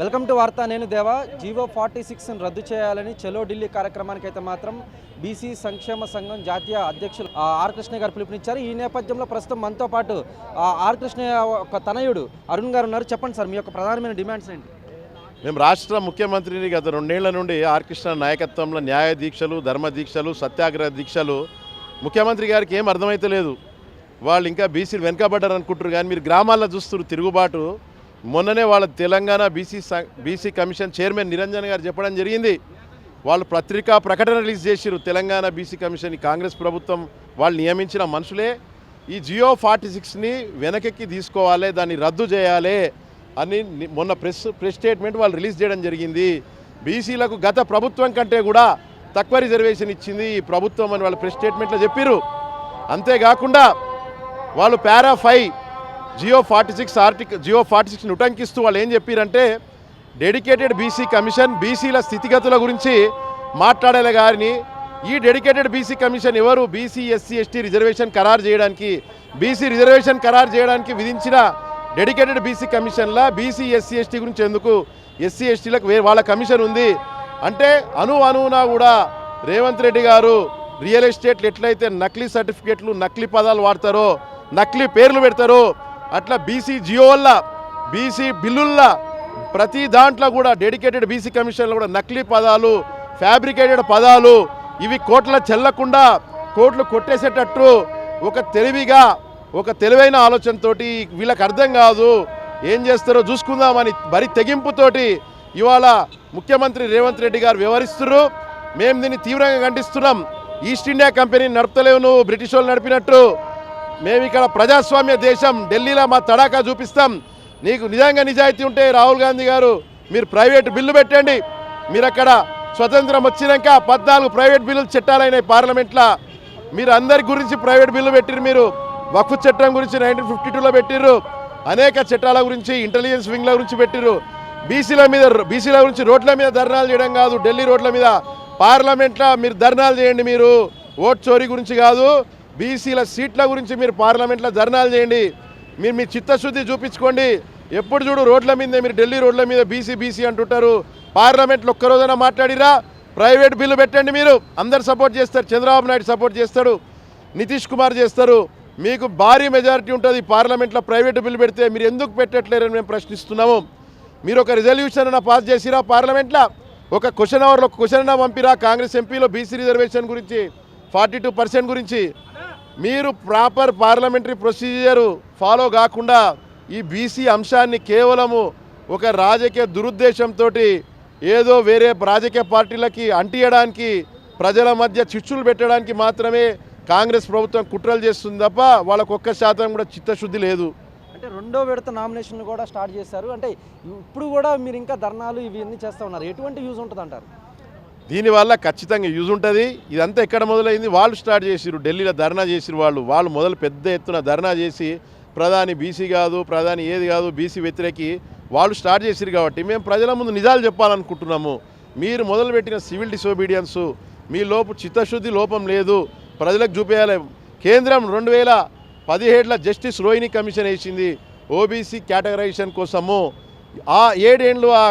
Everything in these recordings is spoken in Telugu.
వెల్కమ్ టు వార్త. నేను దేవా. జీవో ఫార్టీ సిక్స్ను రద్దు చేయాలని చలో ఢిల్లీ కార్యక్రమానికి అయితే మాత్రం బీసీ సంక్షేమ సంఘం జాతీయ అధ్యక్షులు ఆ, ఆర్ కృష్ణ గారు పిలుపునిచ్చారు. ఈ నేపథ్యంలో ప్రస్తుతం మనతో పాటు ఆ, ఆర్ కృష్ణ ఒక తనయుడు అరుణ్ గారు ఉన్నారు. చెప్పండి సార్ మీ యొక్క ప్రధానమైన డిమాండ్స్ ఏంటి? మేము రాష్ట్ర ముఖ్యమంత్రిని గత రెండేళ్ళ నుండి ఆర్ కృష్ణ నాయకత్వంలో న్యాయ దీక్షలు ధర్మ దీక్షలు సత్యాగ్రహ దీక్షలు ముఖ్యమంత్రి గారికి ఏం అర్థమైతలేదు వాళ్ళు ఇంకా బీసీలు వెనుకబడ్డారు అనుకుంటారు కానీ మీరు గ్రామాల్లో చూస్తున్నారు తిరుగుబాటు. మొన్ననే వాళ్ళ తెలంగాణ బీసీ స- బీసీ కమిషన్ చైర్మన్ నిరంజన్ గారు చెప్పడం జరిగింది. వాళ్ళు పత్రికా ప్రకటన రిలీజ్ చేసిరు తెలంగాణ బీసీ కమిషన్ కాంగ్రెస్ ప్రభుత్వం వాళ్ళు నియమించిన మనుషులే. ఈ జియో ఫార్టీ సిక్స్ని వెనకెక్కి తీసుకోవాలి దాన్ని రద్దు చేయాలి అని మొన్న ప్రెస్ ప్రెస్ స్టేట్మెంట్ వాళ్ళు రిలీజ్ చేయడం జరిగింది. బీసీలకు గత ప్రభుత్వం కంటే కూడా తక్కువ రిజర్వేషన్ ఇచ్చింది ఈ ప్రభుత్వం అని వాళ్ళు ప్రెస్ స్టేట్మెంట్లో చెప్పారు అంతేకాకుండా వాళ్ళు para five GO forty six Arctic GO forty సిక్స్ని ఉటంకిస్తూ వాళ్ళు ఏం చెప్పారంటే డెడికేటెడ్ బీసీ కమిషన్ బీసీల స్థితిగతుల గురించి మాట్లాడాలి గారిని ఈ డెడికేటెడ్ బీసీ కమిషన్ ఎవరు? బీసీ ఎస్సీ ఎస్టీ రిజర్వేషన్ ఖరారు చేయడానికి బీసీ రిజర్వేషన్ ఖరారు చేయడానికి విధించిన డెడికేటెడ్ బీసీ కమిషన్లా బీసీ ఎస్సీ ఎస్టీ గురించి ఎందుకు? ఎస్సీ ఎస్టీలకు వాళ్ళ కమిషన్ ఉంది. అంటే అను అనువునా కూడా రేవంత్ రెడ్డి గారు రియల్ ఎస్టేట్లు ఎట్లయితే నకిలీ సర్టిఫికేట్లు నకిలీ పదాలు వాడతారో నకిలీ పేర్లు పెడతారో అట్లా బీసీ జియోల్లా బీసీ బిల్లుల్లా ప్రతి దాంట్లో కూడా డెడికేటెడ్ బీసీ కమిషన్లో కూడా నకిలీ పదాలు ఫ్యాబ్రికేటెడ్ పదాలు ఇవి కోట్ల చెల్లకుండా కోట్లు కొట్టేసేటట్టు ఒక తెలివిగా ఒక తెలివైన ఆలోచనతోటి వీళ్ళకి అర్థం కాదు ఏం చేస్తారో చూసుకుందామని బరి తెగింపుతోటి ఇవాళ ముఖ్యమంత్రి రేవంత్ రెడ్డి గారు వ్యవహరిస్తున్నారు మేము దీన్ని తీవ్రంగా ఖండిస్తున్నాం. ఈస్ట్ ఇండియా కంపెనీని నడపలేవు నువ్వు బ్రిటిష్ వాళ్ళు నడిపినట్టు. మేము ఇక్కడ ప్రజాస్వామ్య దేశం ఢిల్లీలో మా తడాకా చూపిస్తాం. నీకు నిజంగా నిజాయితీ ఉంటే రాహుల్ గాంధీ గారు మీరు ప్రైవేట్ బిల్లు పెట్టండి. మీరు అక్కడ స్వతంత్రం వచ్చినాక పద్నాలుగు ప్రైవేట్ బిల్లులు చట్టాలైనాయి పార్లమెంట్లో. మీరు అందరి గురించి ప్రైవేట్ బిల్లు పెట్టిరు మీరు. వక్ఫ్ చట్టం గురించి నైన్టీన్ ఫిఫ్టీ టూలో పెట్టిర్రు. అనేక చట్టాల గురించి ఇంటెలిజెన్స్ వింగ్ల గురించి పెట్టిర్రు. బీసీల మీద బీసీల గురించి రోడ్ల మీద ధర్నాలు చేయడం కాదు. ఢిల్లీ రోడ్ల మీద పార్లమెంట్లో మీరు ధర్నాలు చేయండి మీరు. ఓట్ చోరీ గురించి కాదు. బీసీల సీట్ల గురించి మీరు పార్లమెంట్లో ధర్నాలు చేయండి. మీరు మీ చిత్తశుద్ధి చూపించుకోండి. ఎప్పుడు చూడు రోడ్ల మీదే మీరు ఢిల్లీ రోడ్ల మీద బీసీ బీసీ అంటుంటారు. పార్లమెంట్లో ఒక్కరోజైనా మాట్లాడిరా. ప్రైవేట్ బిల్లు పెట్టండి మీరు. అందరు సపోర్ట్ చేస్తారు. చంద్రబాబు నాయుడు సపోర్ట్ చేస్తాడు. నితీష్ కుమార్ చేస్తారు. మీకు భారీ మెజారిటీ ఉంటుంది పార్లమెంట్లో ప్రైవేట్ బిల్లు పెడితే. మీరు ఎందుకు పెట్టట్లేరని మేము ప్రశ్నిస్తున్నాము. మీరు ఒక రిజల్యూషన్ అన్న పాస్ చేసిరా పార్లమెంట్లో? ఒక క్వశ్చన్ అవర్లో క్వశ్చన్ అన్న పంపిరా? కాంగ్రెస్ ఎంపీలో బీసీ రిజర్వేషన్ గురించి ఫార్టీ టూ పర్సెంట్ గురించి. మీరు ప్రాపర్ పార్లమెంటరీ ప్రొసీజర్ ఫాలో కాకుండా ఈ బీసీ అంశాన్ని కేవలము ఒక రాజకీయ దురుద్దేశంతో ఏదో వేరే రాజకీయ పార్టీలకి అంటియడానికి ప్రజల మధ్య చిచ్చులు పెట్టడానికి మాత్రమే కాంగ్రెస్ ప్రభుత్వం కుట్రలు చేస్తుంది తప్ప వాళ్ళకు ఒక్క శాతం కూడా చిత్తశుద్ధి లేదు. అంటే రెండో విడత నామినేషన్ కూడా స్టార్ట్ చేశారు. అంటే ఇప్పుడు కూడా మీరు ఇంకా ధర్నాలు ఇవన్నీ చేస్తూ ఉన్నారు. ఎటువంటి యూజ్ ఉంటుంది అంటారు దీనివల్ల ఖచ్చితంగా యూజ్ ఉంటుంది. ఇదంతా ఎక్కడ మొదలైంది? వాళ్ళు స్టార్ట్ చేసిరు ఢిల్లీలో ధర్నా చేసిరు వాళ్ళు. వాళ్ళు మొదలు పెద్ద ఎత్తున ధర్నా చేసి ప్రధాని బీసీ కాదు ప్రధాని ఏది కాదు బీసీ వ్యతిరేకి వాళ్ళు స్టార్ట్ చేసిరు కాబట్టి మేము ప్రజల ముందు నిజాలు చెప్పాలనుకుంటున్నాము. మీరు మొదలుపెట్టిన సివిల్ డిసోబీడియన్స్ మీ లోపు చిత్తశుద్ధి లోపం లేదు. ప్రజలకు చూపేయాలి. కేంద్రం రెండు వేల పదిహేడులో జస్టిస్ రోహిణి కమిషన్ వేసింది. ఓబీసీ కేటగరైజేషన్ కోసము. ఆ ఏడేండ్లు ఆ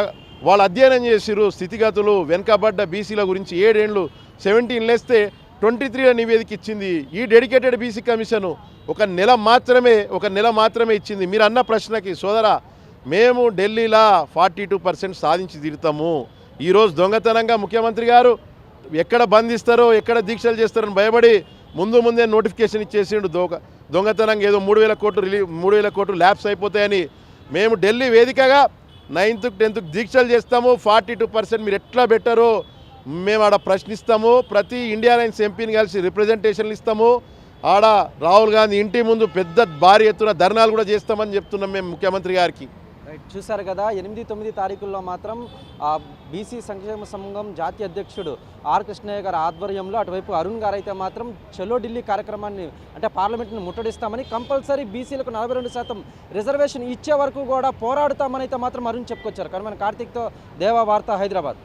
వాళ్ళు అధ్యయనం చేసిరు స్థితిగతులు వెనుకబడ్డ బీసీల గురించి ఏడేండ్లు సెవెంటీన్ లేస్తే ట్వంటీ త్రీలో నివేదిక ఇచ్చింది ఈ డెడికేటెడ్ బీసీ కమిషన్. ఒక నెల మాత్రమే ఒక నెల మాత్రమే ఇచ్చింది. మీరు అన్న ప్రశ్నకి సోదరా మేము ఢిల్లీలో ఫార్టీ టూ పర్సెంట్ సాధించి తీరుతాము. ఈరోజు దొంగతనంగా ముఖ్యమంత్రి గారు ఎక్కడ బంధిస్తారో ఎక్కడ దీక్షలు చేస్తారని భయపడి ముందు ముందే నోటిఫికేషన్ ఇచ్చేసిండు దొంగ దొంగతనంగా ఏదో మూడు వేల కోట్లు రిలీ మూడు వేల కోట్లు ల్యాబ్స్ అయిపోతాయని మేము ఢిల్లీ వేదికగా నైన్త్ టెన్త్కి దీక్షలు చేస్తాము. ఫార్టీ టూ పర్సెంట్ మీరు ఎట్లా పెట్టారో మేము ఆడ ప్రశ్నిస్తాము. ప్రతి ఇండియా లైన్స్ ఎంపీని కలిసి రిప్రజెంటేషన్లు ఇస్తాము. ఆడ రాహుల్ గాంధీ ఇంటి ముందు పెద్ద భారీ ఎత్తున ధర్నాలు కూడా చేస్తామని చెప్తున్నాం మేము ముఖ్యమంత్రి గారికి. చూశారు కదా ఎనిమిది తొమ్మిది తారీఖుల్లో మాత్రం బీసీ సంక్షేమ సంఘం జాతీయ అధ్యక్షుడు ఆర్ కృష్ణయ్య గారి ఆధ్వర్యంలో అటువైపు అరుణ్ గారు అయితే మాత్రం చలో ఢిల్లీ కార్యక్రమాన్ని అంటే పార్లమెంట్ని ముట్టడిస్తామని కంపల్సరీ బీసీలకు నలభై రెండు శాతం రిజర్వేషన్ ఇచ్చే వరకు కూడా పోరాడుతామని అయితే మాత్రం అరుణ్ చెప్పుకొచ్చారు. కానీ మన కార్తీక్తో దేవా వార్త హైదరాబాద్.